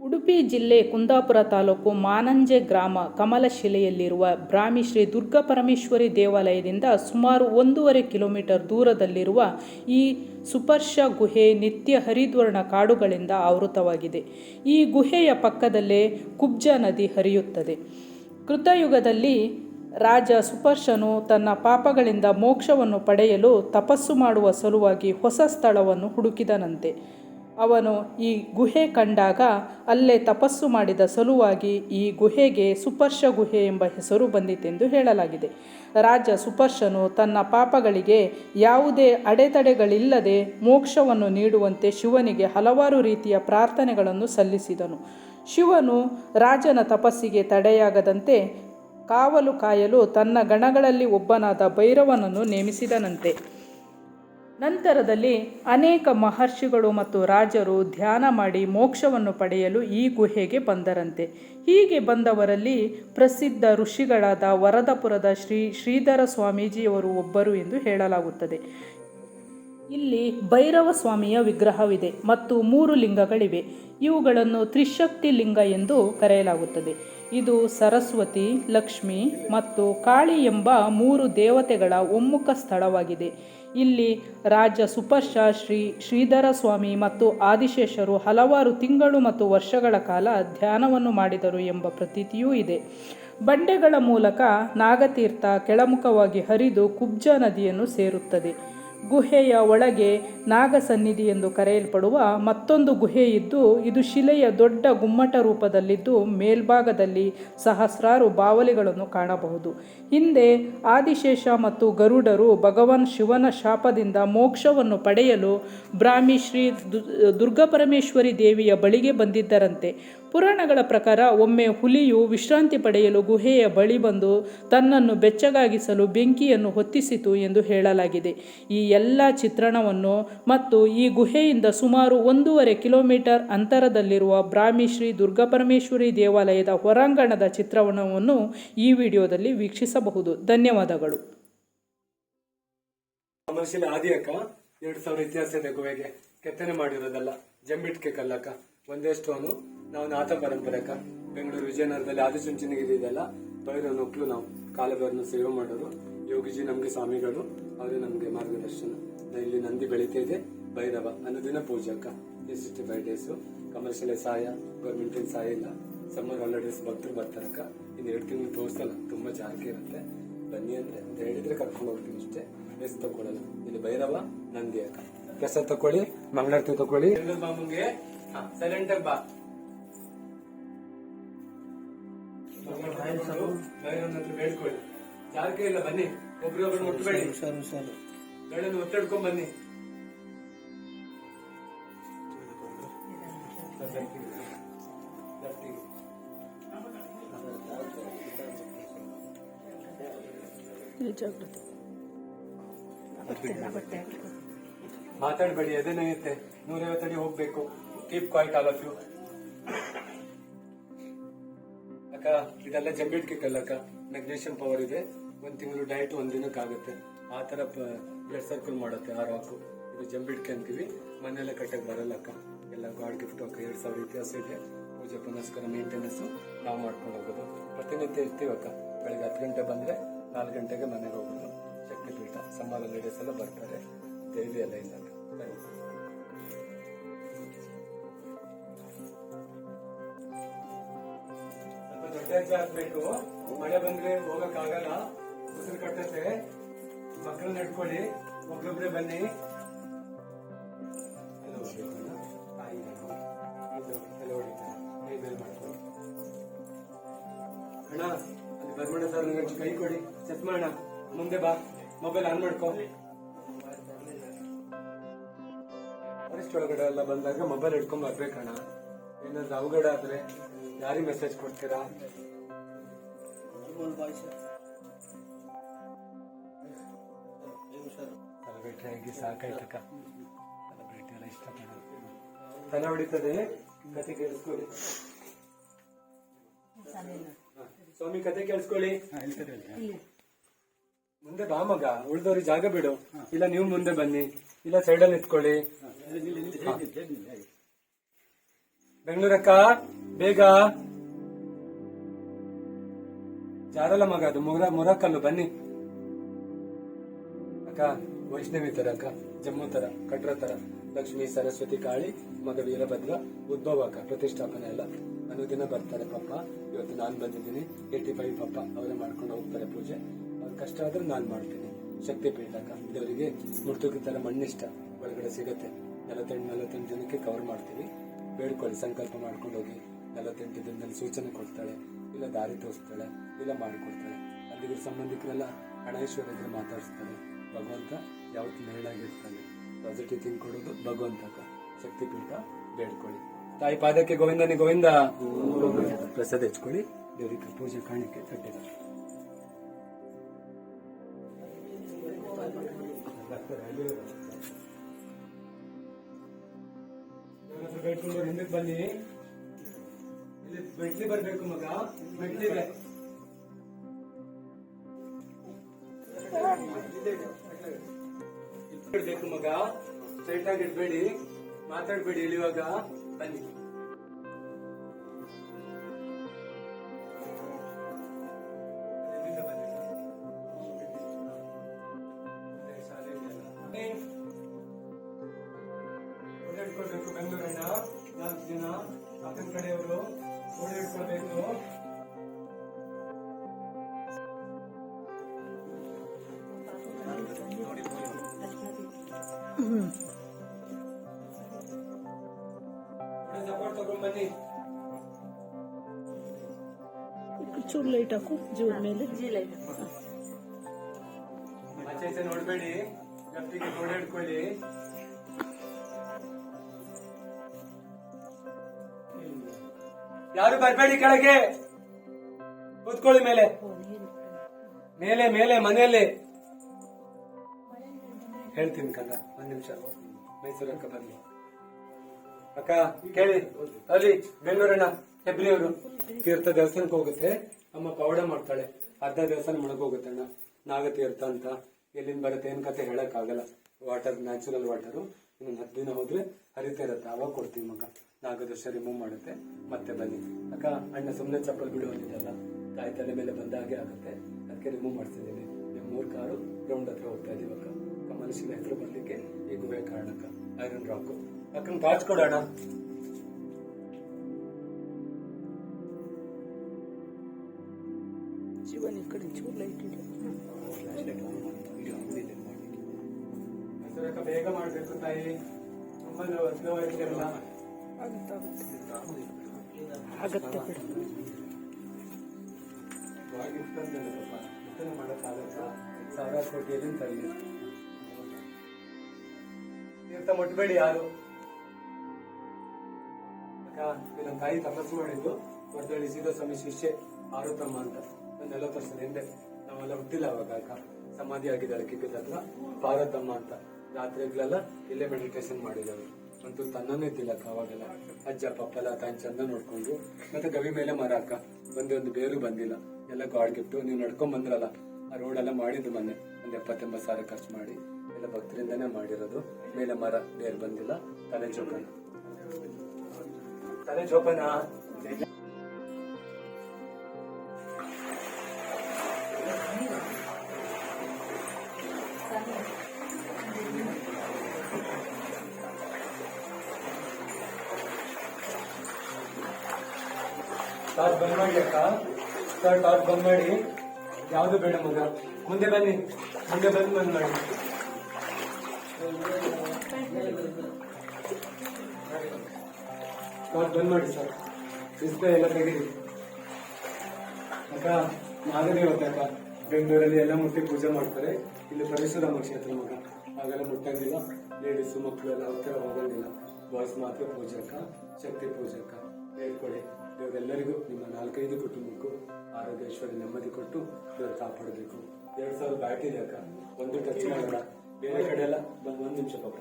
ಉಡುಪಿ ಜಿಲ್ಲೆ ಕುಂದಾಪುರ ತಾಲೂಕು ಮಾನಂಜೆ ಗ್ರಾಮ ಕಮಲಶಿಲೆಯಲ್ಲಿರುವ ಬ್ರಾಹ್ಮಿ ಶ್ರೀ ದುರ್ಗಾಪರಮೇಶ್ವರಿ ದೇವಾಲಯದಿಂದ ಸುಮಾರು ಒಂದೂವರೆ ಕಿಲೋಮೀಟರ್ ದೂರದಲ್ಲಿರುವ ಈ ಸುಪರ್ಶ ಗುಹೆ ನಿತ್ಯ ಹರಿದ್ವರ್ಣ ಕಾಡುಗಳಿಂದ ಆವೃತವಾಗಿದೆ. ಈ ಗುಹೆಯ ಪಕ್ಕದಲ್ಲೇ ಕುಬ್ಜ ನದಿ ಹರಿಯುತ್ತದೆ. ಕೃತಯುಗದಲ್ಲಿ ರಾಜ ಸುಪರ್ಶನು ತನ್ನ ಪಾಪಗಳಿಂದ ಮೋಕ್ಷವನ್ನು ಪಡೆಯಲು ತಪಸ್ಸು ಮಾಡುವ ಸಲುವಾಗಿ ಹೊಸ ಸ್ಥಳವನ್ನು ಹುಡುಕಿದನಂತೆ. ಅವನು ಈ ಗುಹೆ ಕಂಡಾಗ ಅಲ್ಲೇ ತಪಸ್ಸು ಮಾಡಿದ ಸಲುವಾಗಿ ಈ ಗುಹೆಗೆ ಸುಪರ್ಶ ಗುಹೆ ಎಂಬ ಹೆಸರು ಬಂದಿತೆಂದು ಹೇಳಲಾಗಿದೆ. ರಾಜ ಸುಪರ್ಶನು ತನ್ನ ಪಾಪಗಳಿಗೆ ಯಾವುದೇ ಅಡೆತಡೆಗಳಿಲ್ಲದೆ ಮೋಕ್ಷವನ್ನು ನೀಡುವಂತೆ ಶಿವನಿಗೆ ಹಲವಾರು ರೀತಿಯ ಪ್ರಾರ್ಥನೆಗಳನ್ನು ಸಲ್ಲಿಸಿದನು. ಶಿವನು ರಾಜನ ತಪಸ್ಸಿಗೆ ತಡೆಯಾಗದಂತೆ ಕಾವಲು ಕಾಯಲು ತನ್ನ ಗಣಗಳಲ್ಲಿ ಒಬ್ಬನಾದ ಭೈರವನನ್ನು ನೇಮಿಸಿದನಂತೆ. ನಂತರದಲ್ಲಿ ಅನೇಕ ಮಹರ್ಷಿಗಳು ಮತ್ತು ರಾಜರು ಧ್ಯಾನ ಮಾಡಿ ಮೋಕ್ಷವನ್ನು ಪಡೆಯಲು ಈ ಗುಹೆಗೆ ಬಂದರಂತೆ. ಹೀಗೆ ಬಂದವರಲ್ಲಿ ಪ್ರಸಿದ್ಧ ಋಷಿಗಳಾದ ವರದಪುರದ ಶ್ರೀ ಶ್ರೀಧರ ಸ್ವಾಮೀಜಿಯವರು ಒಬ್ಬರು ಎಂದು ಹೇಳಲಾಗುತ್ತದೆ. ಇಲ್ಲಿ ಭೈರವ ಸ್ವಾಮಿಯ ವಿಗ್ರಹವಿದೆ ಮತ್ತು ಮೂರು ಲಿಂಗಗಳಿವೆ. ಇವುಗಳನ್ನು ತ್ರಿಶಕ್ತಿ ಲಿಂಗ ಎಂದು ಕರೆಯಲಾಗುತ್ತದೆ. ಇದು ಸರಸ್ವತಿ, ಲಕ್ಷ್ಮಿ ಮತ್ತು ಕಾಳಿ ಎಂಬ ಮೂರು ದೇವತೆಗಳ ಒಮ್ಮುಖ ಸ್ಥಳವಾಗಿದೆ. ಇಲ್ಲಿ ರಾಜ ಸುಪರ್ಶ, ಶ್ರೀ ಶ್ರೀಧರ ಸ್ವಾಮಿ ಮತ್ತು ಆದಿಶೇಷರು ಹಲವಾರು ತಿಂಗಳು ಮತ್ತು ವರ್ಷಗಳ ಕಾಲ ಧ್ಯಾನವನ್ನು ಮಾಡಿದರು ಎಂಬ ಪ್ರತೀತಿಯೂ ಇದೆ. ಬಂಡೆಗಳ ಮೂಲಕ ನಾಗತೀರ್ಥ ಕೆಳಮುಖವಾಗಿ ಹರಿದು ಕುಬ್ಜ ನದಿಯನ್ನು ಸೇರುತ್ತದೆ. ಗುಹೆಯ ಒಳಗೆ ನಾಗಸನ್ನಿಧಿ ಎಂದು ಕರೆಯಲ್ಪಡುವ ಮತ್ತೊಂದು ಗುಹೆ ಇದ್ದು ಇದು ಶಿಲೆಯ ದೊಡ್ಡ ಗುಮ್ಮಟ ರೂಪದಲ್ಲಿದ್ದು, ಮೇಲ್ಭಾಗದಲ್ಲಿ ಸಹಸ್ರಾರು ಬಾವಲಿಗಳನ್ನು ಕಾಣಬಹುದು. ಹಿಂದೆ ಆದಿಶೇಷ ಮತ್ತು ಗರುಡರು ಭಗವಾನ್ ಶಿವನ ಶಾಪದಿಂದ ಮೋಕ್ಷವನ್ನು ಪಡೆಯಲು ಬ್ರಾಹ್ಮಿ ಶ್ರೀ ದುರ್ಗಾಪರಮೇಶ್ವರಿ ದೇವಿಯ ಬಳಿಗೆ ಬಂದಿದ್ದರಂತೆ. ಪುರಾಣಗಳ ಪ್ರಕಾರ ಒಮ್ಮೆ ಹುಲಿಯು ವಿಶ್ರಾಂತಿ ಪಡೆಯಲು ಗುಹೆಯ ಬಳಿ ಬಂದು ತನ್ನನ್ನು ಬೆಚ್ಚಗಾಗಿಸಲು ಬೆಂಕಿಯನ್ನು ಹೊತ್ತಿಸಿತು ಎಂದು ಹೇಳಲಾಗಿದೆ. ಈ ಎಲ್ಲ ಚಿತ್ರಣವನ್ನು ಮತ್ತು ಈ ಗುಹೆಯಿಂದ ಸುಮಾರು ಒಂದೂವರೆ ಕಿಲೋಮೀಟರ್ ಅಂತರದಲ್ಲಿರುವ ಬ್ರಾಹ್ಮಿ ಶ್ರೀ ದುರ್ಗಾಪರಮೇಶ್ವರಿ ದೇವಾಲಯದ ಹೊರಾಂಗಣದ ಚಿತ್ರಣವನ್ನು ಈ ವಿಡಿಯೋದಲ್ಲಿ ವೀಕ್ಷಿಸಬಹುದು. ಧನ್ಯವಾದಗಳು. ಎರಡ್ ಸಾವಿರ ಇತಿಹಾಸ ಇದೆ ಗುಹೆಗೆ ಕೆತ್ತನೆ ಮಾಡಿರೋದಲ್ಲ, ಜಂಬಿಟ್ಕೆ ಕಲ್ಲಕ್ಕ, ಒಂದೇ ಸ್ಟೋನು. ನಾವು ನಾಥ ಪರಂಪರೆ ಅಕ್ಕ ಬೆಂಗಳೂರು ವಿಜಯನಗರದಲ್ಲಿ ಆದಿಚುಂಚನಗಿರಿ ಇದೆಲ್ಲ ಭೈರವ ಒಕ್ಕಲು ನಾವು ಕಾಲಭೈರನ ಸೇವೆ ಮಾಡೋರು. ಯೋಗಿಜಿ ನಮ್ಗೆ ಸ್ವಾಮಿಗಳು, ಅವರೇ ನಮ್ಗೆ ಮಾರ್ಗದರ್ಶನ. ಇಲ್ಲಿ ನಂದಿ ಬೆಳೀತಾ ಇದೆ. ಭೈರವ ಅನ್ನೋದಿನ ಪೂಜಕ. ಅಕ್ಕ ಸಿಕ್ಸ್ಟಿ ಫೈವ್ ಡೇಸ್ ಕಮರ್ಷಿಯಲ್ ಸಹಾಯ ಗೌರ್ಮೆಂಟ್ ಸಹಾಯ ಇಲ್ಲ. ಸಮ್ಮರ್ ಹಾಲಿಡೇಸ್ ಭಕ್ತರು ಬರ್ತಾರಕ್ಕ. ಇನ್ನು ಎರಡು ತಿಂಗಳು ತೋರಿಸಲ್ಲ, ತುಂಬಾ ಜಾಗ ಇರುತ್ತೆ. ಬನ್ನಿ ಅಂತ ಹೇಳಿದ್ರೆ ಕರ್ಕೊಂಡು ಹೋಗ್ತೀನಿ ಅಷ್ಟೇ. ಡ್ರೆಸ್ ತಗೊಳ್ಳಲ್ಲ ಇಲ್ಲಿ ಭೈರವ, ನಂದಿ ಅಕ್ಕ. ಪ್ರಸಾದ್ ತಕೊಳ್ಳಿ, ಮಂಗಳಾರತಿ ತಕೊಳ್ಳಿ. ಮಾಮೂಗೆ ಸೈಲೆಂಟ್ ಬಾ. ಬೇಡ್ಕೊಳ್ಳಿ. ಜಾರಕೆ ಇಲ್ಲ ಬನ್ನಿ. ಒಬ್ರೊಬ್ರು ಮುಟ್ಬೇಡಿ ಗಂಡನ ಒತ್ತಡ್ಕೊಂಡ್ ಬನ್ನಿ. ಮಾತಾಡಬೇಡಿ ನೋಯುತ್ತೆ ನೂರೈವತ್ತು ಅಡಿ ಹೋಗ್ಬೇಕು. Keep quiet all of you ಅಕ್ಕ ಇದೆಲ್ಲ ಜಂಬಿಟ್ ಕಿಟ್ ಅಕ್ಕ ಮೆಗ್ನೇಷಿಯಂ ಪವರ್ ಇದೆ. ಒಂದ್ ತಿಂಗಳು ಡಯಟ್ ಒಂದ್ ದಿನಕ್ಕಾಗುತ್ತೆ. ಆ ತರ ಬ್ಲಡ್ ಸರ್ಕಲ್ ಮಾಡುತ್ತೆ ಆ ರಾಕು ಇದು ಜಂಬಿಟ್ಕೆ ಅಂತೀವಿ. ಮನೆಯಲ್ಲೇ ಕಟ್ಟಕ್ ಬರಲ್ಲ ಅಕ್ಕ. ಎಲ್ಲ ಗಾಡ್ ಗಿಫ್ಟ್ ಅಕ್ಕ. ಎರಡ್ ಸಾವಿರ ಇತಿಹಾಸ ಇದೆ. ಪೂಜೆ ಪುನಸ್ಕಾರ ಮೇಂಟೆನೆನ್ಸ್ ನಾವು ಮಾಡ್ಕೊಂಡು ಹೋಗೋದು. ಪ್ರತಿನಿತ್ಯ ಇರ್ತೀವಿ ಅಕ್ಕ. ಬೆಳಗ್ಗೆ ಹತ್ತು ಗಂಟೆ ಬಂದ್ರೆ ನಾಲ್ಕು ಗಂಟೆಗೆ ಮನೆಗೆ ಹೋಗೋದು. ಶಕ್ತಿಪೀಠ, ಸಂಬಾರ ಲೇಡೀಸ್ ಎಲ್ಲ ಬರ್ತಾರೆ. ದೇವಿ ಎಲ್ಲ ಇಲ್ಲ ಹೆಜ್ಜೆ ಹಾಕ್ಬೇಕು ಮಳೆ ಬಂದ್ರೆ ಹೋಗಕ್ ಆಗಲ್ಲ ಉಸಿರು ಕಟ್ಟತ್ತೆ. ಮಕ್ಕಳನ್ನ ನಡ್ಕೊಳ್ಳಿ ಒಬ್ಬೊಬ್ರೆ ಬನ್ನಿ. ಅಣ್ಣ, ಅಲ್ಲಿ ಬರ್ಮಣ ಸರ್ ನನಗೆ ಕೈ ಕೊಡಿ. ಚೆಕ್ ಮಾಡೋಣ. ಮುಂದೆ ಬಾ. ಮೊಬೈಲ್ ಆನ್ ಮಾಡ್ಕೋ. ಫಾರೆಸ್ಟ್ ಒಳಗಡೆ ಎಲ್ಲ ಬಂದಾಗ ಮೊಬೈಲ್ ಇಟ್ಕೊಂಡ್ ಬರ್ಬೇಕಣ್ಣ. ಏನಾದ್ರು ಅವಘಡ ಆದ್ರೆ ಯಾರಿಗೆ ಮೆಸೇಜ್ ಕೊಡ್ತೀರಾ? ಸೆಲೆಬ್ರಿಟಿ ಆಗಿ ಸಾಕಾಯ್ತಕ್ಕ ಸೆಲೆಬ್ರಿಟಿ ಎಲ್ಲ ಇಷ್ಟಪಡೋದು ತಲೆ ಹೊಡಿತದೆ? ಕತೆ ಕೇಳಿಸ್ಕೊಳ್ಳಿ. ಸ್ವಾಮಿ ಕತೆ ಕೇಳಿಸ್ಕೊಳ್ಳಿ. ಮುಂದೆ ಬಾ ಮಗ ಉಳ್ದವ್ರಿಗೆ ಜಾಗ ಬಿಡು. ಇಲ್ಲ ನೀವು ಮುಂದೆ ಬನ್ನಿ. ಇಲ್ಲ ಸೈಡಲ್ಲಿ ನಿಂತ್ಕೊಳ್ಳಿ. ಬೆಂಗಳೂರಕ್ಕ? ಬೇಗ. ಜಾರಲ್ಲ ಮಗ ಅದು? ಮುರ ಮುರಕಲ್ಲು ಬನ್ನಿ. ಅಕ್ಕ, ವೈಷ್ಣವಿ ತರ, ಅಕ್ಕ. ಜಮ್ಮು ತರ, ಕಟ್ರ ತರ. ಲಕ್ಷ್ಮಿ, ಸರಸ್ವತಿ, ಕಾಳಿ, ಮಗ ವೀರಭದ್ರ, ಉದ್ಭವ ಅಕ್ಕ. ಪ್ರತಿಷ್ಠಾಪನೆ ಎಲ್ಲ ಅನುದಿನ ಬರ್ತಾರೆ ಪಪ್ಪ. ಇವತ್ತು ನಾನ್ ಬಂದಿದ್ದೀನಿ. ಏಟಿ ಫೈವ್ ಪಪ್ಪ ಅವರೇ ಮಾಡ್ಕೊಂಡು ಹೋಗ್ತಾರೆ ಪೂಜೆ. ಅವ್ರ ಕಷ್ಟ ಆದ್ರೆ ನಾನ್ ಮಾಡ್ತೀನಿ. ಶಕ್ತಿ ಪೀಠ ಅಕ್ಕ ಇದವರಿಗೆ ತರ ಮಣ್ಣಿಷ್ಟ ಒಳಗಡೆ ಸಿಗತ್ತೆ. ನಲವತ್ತೆಂಟು ನಲವತ್ತೆಂಟು ಜನಕ್ಕೆ ಕವರ್ ಮಾಡ್ತೀವಿ. ಬೇಡ್ಕೊಳ್ಳಿ, ಸಂಕಲ್ಪ ಮಾಡ್ಕೊಂಡು ಹೋಗಿ. ನಲವತ್ತೆಂಟು ದಿನದಲ್ಲಿ ಸೂಚನೆ ಕೊಡ್ತಾಳೆ, ಇಲ್ಲ ದಾರಿ ತೋರಿಸ್ತಾಳೆ, ಇಲ್ಲ ಮಾಡಿಕೊಡ್ತಾಳೆ. ಅಲ್ಲಿಗೆ ಸಂಬಂಧಿಕರೆಲ್ಲ ಹಣ ಐಶ್ವರ್ಯ ಇದ್ರೆ ಭಗವಂತ ಯಾವತ್ತು ನೆರಳಾಗಿರ್ತಾನೆ ಪಾಸಿಟಿವ್ ಥಿಂಕ್ ಕೊಡೋದು ಭಗವಂತ ಶಕ್ತಿಪೀಠ ಬೇಡ್ಕೊಳ್ಳಿ. ತಾಯಿ ಪಾದಕ್ಕೆ ಗೋವಿಂದನೇ ಗೋವಿಂದ. ಪ್ರಸಾದ ಹೆಚ್ಕೊಳ್ಳಿ ದೇವರಿಗೆ ಪೂಜೆ ಕಾಣಿಕೆ ಕಟ್ಟಿದ ಬೇಡ್ಕೊಂಡು ಹಿಂದಕ್ಕೆ ಬನ್ನಿ. ಮೆಟ್ಲಿ ಬರ್ಬೇಕು ಮಗ ಮೆಟ್ಲಿದೆ ಇಡ್ಬೇಕು ಮಗ ಸ್ಟ್ರೈಟ್ ಆಗಿ ಇಡ್ಬೇಡಿ ಮಾತಾಡ್ಬೇಡಿ ಇಳಿವಾಗ. ಬನ್ನಿ. ಬೆಂಗಳೂರನ್ನ. ನಾಲ್ಕು ಜನ, ಅಕ್ಕನ ಕಡೆಯವರು. ಓಡಾಡ್ಕೊಳ್ಬೇಕು ಸಪೋರ್ಟ್ ತಗೊಂಡ್ ಬನ್ನಿ ಚೂರು ಲೈಟ್ ಹಾಕು ಜೀವನ ಮೇಲೆ ಆಚೆ ಈಚೆ ನೋಡ್ಬೇಡಿ ಲೆಫ್ಟಿಗೆ ಓಡಾಡ್ಕೊಳ್ಳಿ ಯಾರು ಬರಬೇಡಿ ಕೆಳಗೆ? ಕೂತ್ಕೊಳ್ಳಿ ಮೇಲೆ. ಮೇಲೆ ಮೇಲೆ, ಮನೆಯಲ್ಲಿ. ಹೇಳ್ತೀನಿ ಕಣ್ಣ, ಒಂದ್ ನಿಮಿಷ. ಮೈಸೂರು ಅಕ್ಕ ಬರ್ಲಿ. ಅಕ್ಕ, ಕೇಳಿ. ಅಲ್ಲಿ ಬೆಂಗಳೂರಣ್ಣ ಹೆಬ್ರಿಯವರು ತೀರ್ಥ ದೇವಸ್ಥಾನಕ್ಕೆ ಹೋಗುತ್ತೆ. ಅಮ್ಮ ಪೌಡ ಮಾಡ್ತಾಳೆ. ಅರ್ಧ ದೇವಸ್ಥಾನ ಮುಳುಗೋಗುತ್ತೆ ಅಣ್ಣ. ನಾಗತೀರ್ಥ ಅಂತ. ಎಲ್ಲಿಂದ ಬರುತ್ತೆ ಏನ್ ಕತೆ ಹೇಳಕ್ ಆಗಲ್ಲ ವಾಟರ್ ನ್ಯಾಚುರಲ್ ವಾಟರ್ ಇನ್ನು ಹತ್ತು ದಿನ ಹೋದ್ರೆ ಹರಿತಾ ಇರುತ್ತೆ. ಅವಾಗ ಕೊಡ್ತೀನಿ ಮಗ. ನಾಗದೋಷ ರಿಮೂವ್ ಮಾಡುತ್ತೆ. ಮತ್ತೆ ಬನ್ನಿ. ಅಕ್ಕ ಅಣ್ಣ ಸುಮ್ಮನೆ ಚಪ್ಪಲ್ ಬಿಡುವಂತಿದೆಯಲ್ಲ ತಾಯಿ ತಲೆ ಮೇಲೆ ಬಂದ ಹಾಗೆ ಆಗುತ್ತೆ. ಅದಕ್ಕೆ ರಿಮೂವ್ ಮಾಡ್ತಿದ್ದೀನಿ. ನಿಮ್ಮ ಮೂರು ಕಾರು ಗ್ರೌಂಡ್ ಹತ್ರ ಹೋಗ್ತಾ ಇದೀವಿ ಅಕ್ಕ. ಮನುಷ್ಯನ ಹೆಸರು ಬರ್ಲಿಕ್ಕೆ ಈ ಗುಹೆ ಕಾರಣಕ್ಕ. ಐರನ್ ರಾಕ್ ಅಕ್ಕನ ಟಾರ್ಚ್ ಕೊಡೋಣ. ಜೀವನ ಈ ಕಡೆ ಚೂರು ಲೈಟ್ ಇಡು ಬೇಗ ಮಾಡಬೇಕು ತಾಯಿ. ತುಂಬಾ ಸ್ಲೋ ಆಗುತ್ತೆ? ಬಿಡು. ತೀರ್ಥ ಮುಟ್ಬೇಡಿ ಯಾರು? ನನ್ನ ತಾಯಿ ತಪಸ್ಸು ಮಾಡಿದ್ದು ವರ್ದಳ್ಳಿ ಸೀತಾ ಸ್ವಾಮಿ ಶಿಷ್ಯೆ ಆರೋತಮ್ಮ ಅಂತ. ಒಂದು ನಲವತ್ತು ವರ್ಷದ ಹಿಂದೆ ನಾವೆಲ್ಲ ಹುಟ್ಟಿಲ್ಲ ಅವಾಗ ಅಕ್ಕ. ಸಮಾಧಿ ಆಗಿದ್ದಾಳೆ ಕಿಕ್ಕಿದ ಹತ್ರ ಪಾರ್ವತಮ್ಮ ಅಂತ. ರಾತ್ರಿಗಳೆಲ್ಲ ಇಲ್ಲೇ ಮೆಡಿಟೇಷನ್ ಮಾಡಿದವರು ಅಂತೂ ತನ್ನೂ ಇದ್ದಿಲ್ಲ ಅಕ್ಕ, ಅವಾಗೆಲ್ಲ. ಅಜ್ಜ ಪಪ್ಪಲ್ಲ ತಾನು ಚಂದ ನೋಡ್ಕೊಂಡು. ಮತ್ತೆ ಗವಿ ಮೇಲೆ ಮರ ಅಕ್ಕ. ಒಂದೇ ಒಂದು ಬೇರು ಬಂದಿಲ್ಲ. ಎಲ್ಲ ಗಾಡ್ ಗಿಫ್ಟ್. ನೀವು ನಡ್ಕೊಂಡ್ ಬಂದ್ರಲ್ಲ. ಆ ರೋಡ್ ಎಲ್ಲ ಮಾಡಿದ್ದು ಮೊನ್ನೆ ಒಂದ್ ಎಪ್ಪತ್ತೆಂಬತ್ತು ಸಾವಿರ ಖರ್ಚು ಮಾಡಿ. ಎಲ್ಲ ಭಕ್ತರಿಂದಾನೇ ಮಾಡಿರೋದು. ಮೇಲೆ ಮರ, ಬೇರು ಬಂದಿಲ್ಲ. ತಲೆ ಜೋಪಾನ. ತಲೆ ಜೋಪಾನ. ಬಂದ್ ಮಾಡಿ ಅಕ್ಕ ಸರ್ ಟಾರ್ಚ್ ಬಂದ್ ಮಾಡಿ ಯಾವ್ದು ಬೇಡ ಮಗ? ಮುಂದೆ ಬನ್ನಿ. ಮುಂದೆ ಬಂದು ಬಂದ್ ಮಾಡಿ. ಟಾರ್ಚ್ ಬಂದ್ ಮಾಡಿ ಸರ್ ಡಿಸ್ಪ್ಲೇ ಎಲ್ಲ ತೆಗೀರಿ. ಅಕ್ಕ, ಮಾದರಿ ಹೋಗ್ತಾ ಅಕ್ಕ ಬೆಂಗಳೂರಲ್ಲಿ ಎಲ್ಲ ಮುಟ್ಟಿ ಪೂಜೆ ಮಾಡ್ತಾರೆ. ಇಲ್ಲಿ ಪರಶುರಾಮ ಕ್ಷೇತ್ರ ಮಗ ಹಾಗೆಲ್ಲ ಮುಟ್ಟಂಗಿಲ್ಲ. ಲೇಡೀಸು ಮಕ್ಕಳು ಎಲ್ಲ ಹತ್ತಿರ ಹೋಗಂಗಿಲ್ಲ. ಬಾಯ್ಸ್ ಮಾತ್ರ ಪೂಜಕ ಶಕ್ತಿ ಪೂಜಕ ಹೇಳ್ಕೊಡಿ. ದೇವರೆಲ್ಲರಿಗೂ ನಿಮ್ಮ ನಾಲ್ಕೈದು ಕುಟುಂಬಕ್ಕೂ ಆರೋಗ್ಯ ಐಶ್ವರ್ಯ ನೆಮ್ಮದಿ ಕೊಟ್ಟು ಇವರು ಕಾಪಾಡಬೇಕು. ಎರಡು ಸಾವಿರ ಬ್ಯಾಟ್ ಅಕ್ಕ, ಒಂದು ಟಚ್ ಮಾಡೋಣ ಬೇರೆ ಕಡೆ ಎಲ್ಲ ಬಂದು ಒಂದು ನಿಮಿಷ ಪಾಪ.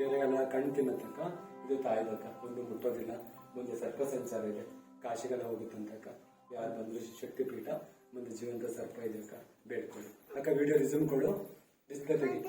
ಬೇರೆ ಎಲ್ಲ ಕಣ್ಣು ತಿನ್ನತಕ್ಕ ಇದು ತಾಯಿದಕ್ಕ ಒಂದು ಮುಟ್ಟೋದಿಲ್ಲ. ಮುಂದೆ ಸರ್ಪ ಸಂಚಾರ ಇದೆ. ಕಾಶಿಗೆಲ್ಲ ಹೋಗುತ್ತಂತಕ್ಕ ಯಾರು ಬಂದ್ರು ಶಕ್ತಿ ಪೀಠ ಮುಂದೆ ಜೀವಂತ ಸರ್ಪ ಇದೆ ಅಕ್ಕ. ಬೇಡ್ಕೊಳ್ಳಿ. ಅಕ್ಕ ವಿಡಿಯೋ ರಿಸ್ಯೂಮ್ ಕೊಡು. ಡಿಸ್ಪ್ಲೇ ತೆಗಿ.